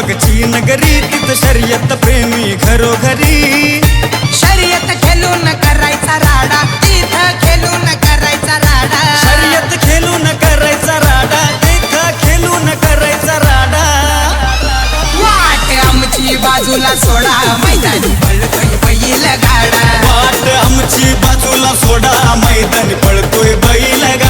बघची नगरी तिथं शर्यत प्रेमी घरोघरी. शर्यत खेळून करायचा राडा तिथं खेळून करायचा राडा. शर्यत खेळून करायचा राडा तिथं खेळून करायचा राडा. वाट आमची बाजूला सोडा मैदानी पळतोय बैल गाडा वाट आमची बाजूला सोडा मैदानी पळतोय बैल गाडा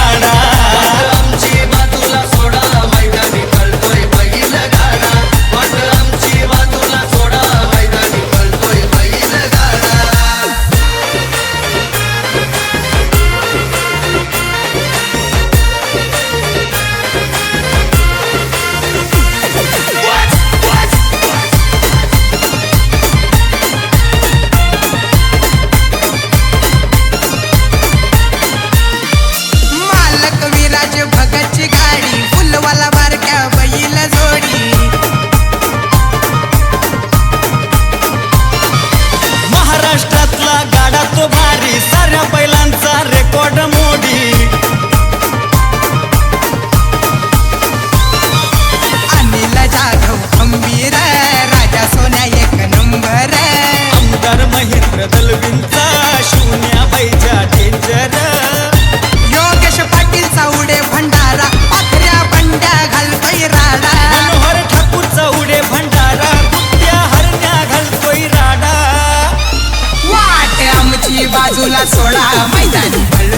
बाजूला सोडा मैदान. पल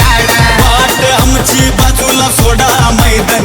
गाडा. वाट आमची बाजूला सोडा मैदान.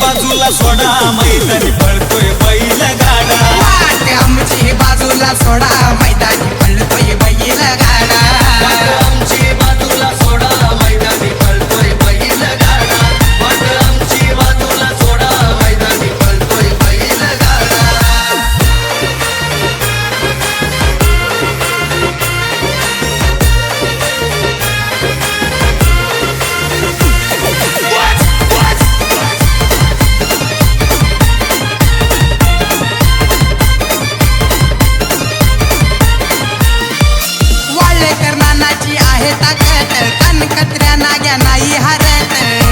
बाजूला सोडा मैदानी पडतोय पहिला गाडा आमची बाजूला सोडा. कन कत्र्या नाही हरत